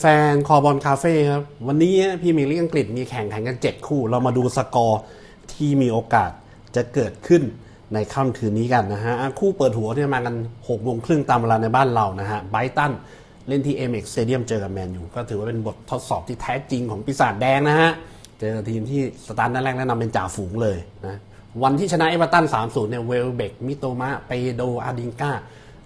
แฟนๆ คอบอลคาเฟ่ครับ วันนี้พรีเมียร์ลีกอังกฤษมีแข่งขันกัน 7 คู่ เรามาดูสกอร์ที่มีโอกาสจะเกิดขึ้นในค่ำคืนนี้กันนะฮะ คู่เปิดหัวที่ยมากัน6โมงครึ่งตามเวลาในบ้านเรานะฮะไบรตันเล่นที่ MX Stadium เจอกับแมนยูก็ถือว่าเป็นบททดสอบที่แท้จริงของปีศาจแดงนะฮะ เจอทีมที่สตาร์ทแรกแนะนำเป็นจ่าฝูงเลยนะวันที่ชนะเอเวอร์ตัน3-0เนี่ยเวลเบกมิโตมะเปโดอาดิงกา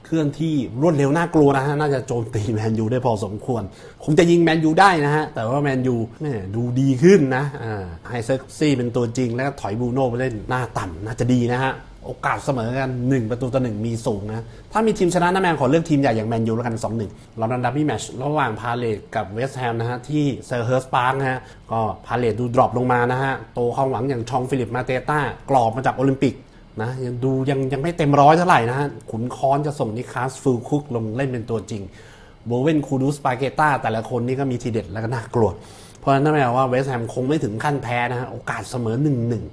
เคลื่อนที่รวดเร็วน่ากลัวนะฮะน่าจะโจมตีแมนยูได้พอสมควร คงจะยิงแมนยูได้นะฮะ แต่ว่าแมนยูแม่ดูดีขึ้นนะอ่าไฮเซอร์ซี่เป็นตัวจริงแล้วถอยบูโน่ไปเล่นหน้าต่ำน่าจะดีนะฮะโอกาสเสมอกัน 1 ประตูต่อหนึ่งมีสูงนะ ถ้ามีทีมชนะนะแมนขอเลือกทีมใหญ่อย่างแมนยูแล้วกัน 2-1เราดันดับบี้แมชระหว่างพาเลตกับเวสต์แฮมนะฮะ ที่เซอร์เฮิร์สปาร์กนะฮะ ก็พาเลตดูดรอปลงมานะฮะ โตความหวังอย่างชองฟิลิปมาเตต้ากรอบมาจากโอลิมปิก นะยังดูยังยังไม่เต็มร้อยเท่าไหร่นะฮะขุนค้อนจะส่งนิคาสฟิลคุกลงเล่นเป็นตัวจริงโบเวนคูดูสปาเกต้าแต่ละคนนี่ก็มีทีเด็ดแล้วก็น่ากลัว เพราะฉะนั้นนั่นแปลว่าเวสต์แฮมคงไม่ถึงขั้นแพ้นะฮะโอกาสเสมอ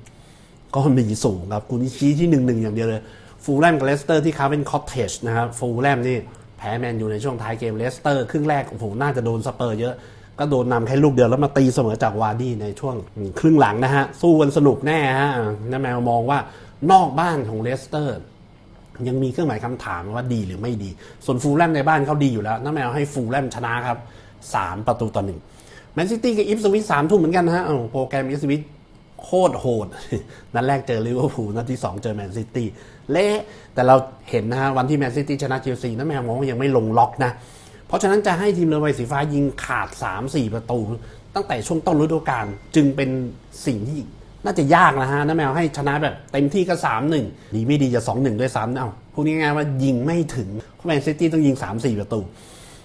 1-1 ก็มีสูงครับคุณชี้ที่ 1-1 อย่างเดียวเลยฟูลแลมกับเลสเตอร์ที่คาร์เวนคอตเทจนะครับฟูลแลมนี่แพ้แมนอยู่ในช่วงท้ายเกมเลสเตอร์ครึ่งแรกโอ้โหน่าจะโดนสเปอร์เยอะ ก็โดนนำแค่ลูกเดียวแล้วมาตีเสมอจากวาร์ดี้ในช่วงครึ่งหลังนะฮะสู้กันสนุกแน่ฮะน้าแมวมองว่า นอกบ้านของเลสเตอร์ ยังมีเครื่องหมายคำถามว่าดีหรือไม่ดี ส่วนฟูลแลมในบ้านเขาดีอยู่แล้วน้าแมวให้ฟูลแลมชนะครับ 3 ประตูต่อหนึ่งแมนซิตี้กับอิฟสวิตสามทุ่มเหมือนกันนะฮะโปรแกรมอิฟสวิตโคตรโหด นัดแรกเจอลิเวอร์พูลนัดที่ 2 เจอแมนซิตี้เละแต่เราเห็นนะฮะวันที่แมนซิตี้ชนะเชลซีน้าแมวมองว่ายังไม่ลงล็อกนะ เพราะฉะนั้นจะให้ทีมเรือใบสีฟ้ายิงขาด 3-4 ประตู ตั้งแต่ช่วงต้นฤดูกาลจึงเป็นสิ่งที่ น่าจะยากนะฮะน้าแมวให้ชนะแบบเต็มที่ก็3-1ดีไม่ดีจะ2-1ด้วยซ้ำเอ้าพูดง่ายๆว่ายิงไม่ถึงแมนซิตี้ต้องยิง 3-4 ประตู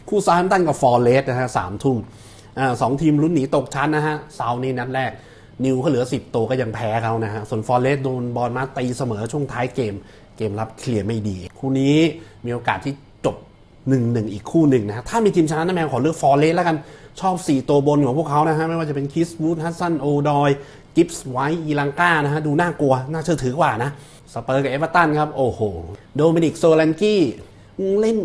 คู่ซาร์มตันกับฟอร์เรสนะฮะสามทุ่มอสองทีมลุ้นหนีตกชั้นนะฮะเซาร์นี้นัดแรก นิวเขาเหลือ 10 ตัวก็ยังแพ้เขานะฮะส่วนฟอร์เรสโดนบอลมาตีเสมอช่วงท้ายเกม เกมรับเคลียร์ไม่ดี คู่นี้มีโอกาสที่จบ1 1อีกคู่หนึ่งนะฮะถ้ามีทีมชนะนะแมวขอเลือกฟอร์เรสแล้วกันชอบ 4 ตัวบนของพวกเขานะฮะไม่ว่าจะเป็นคิสวูดฮัสซันโอดอยกิฟส์ไวท์อีลังกานะฮะดูน่ากลัว น่าเชื่อถือกว่านะสเปอร์กับเอเวอร์ตันครับ โอ้โห โดมินิกโซลันกี้เล่น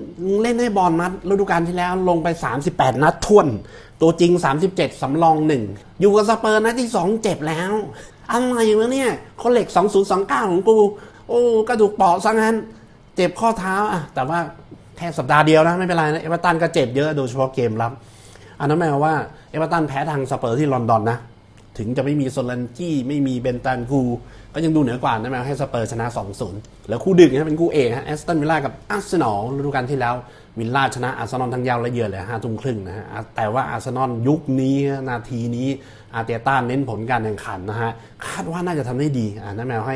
เล่นให้บอลนัดฤดูกาลที่แล้วลงไป 38 นัดท่วน ตัวจริง 37 สำรองหนึ่งอยู่กับสเปอร์นัดที่ 2 เจ็บแล้วอะไรวะเนี่ยเขาเล็ก 2029 ของกู โอ้กระดูกเปราะซะงั้น เจ็บข้อเท้าอะแต่ว่าแค่สัปดาห์เดียวนะ ไม่เป็นไรนะเอเวอร์ตันก็เจ็บเยอะโดยเฉพาะเกมรับ อันนั้นหมายความว่าเอเวอร์ตันแพ้ทางสเปอร์ที่ลอนดอนนะ ถึงจะไม่มีโซลันกี้ไม่มีเบนตันกู ก็ยังดูเหนือกว่านะแมวให้สเปอร์ชนะ 2-0 แล้วคู่ดึกนะเป็นคู่เอกฮะแอสตันวิลล่ากับอาร์เซนอลฤดูกาลที่แล้ววิลล่าชนะอาร์เซนอลทั้งยาวและเยือนเลยห้าทุ่มครึ่งนะฮะแต่ว่าอาร์เซนอลยุคนี้นาทีนี้อาร์เตต้าเน้นผลการแข่งขันนะฮะคาดว่าน่าจะทำได้ดีอ่านะแมวให้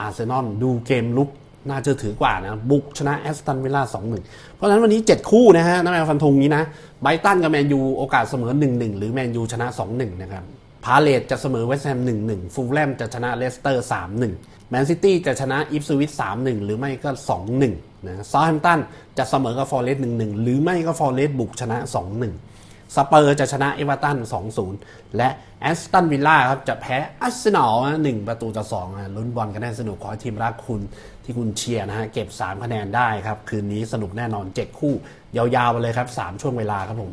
อาร์เซนอลดูเกมลุกน่าเชื่อถือกว่านะ บุกชนะแอสตันวิลล่า2-1เพราะฉะนั้นวันนี้ 7 คู่นะฮะน้าแมวฟันธงนี้นะไบรตันกับแมนยูโอกาสเสมอ 1-1 หรือแมนยูชนะ 2-1 นะครับ พาเลตจะเสมอเวสต์แฮม 1-1 ฟูลแลมจะชนะเลสเตอร์ 3-1 แมนซิตี้จะชนะอิฟสวิต 3-1 หรือไม่ก็ 2-1 นะซาแฮมตันจะเสมอกับฟอร์เรสต์ 1-1 หรือไม่ก็ฟอร์เรสต์บุกชนะ 2-1 สเปอร์จะชนะเอเวอร์ตัน 2-0 และแอสตันวิลล่าครับจะแพ้อาร์เซนอลหนึ่งประตูต่อสองลุ้นบอลกันแน่สนุกขอให้ทีมรักคุณที่คุณเชียร์นะฮะเก็บ 3 คะแนนได้ครับ คืนนี้สนุกแน่นอน 7 คู่ ยาวๆไปเลยครับ 3 ช่วงเวลาครับผม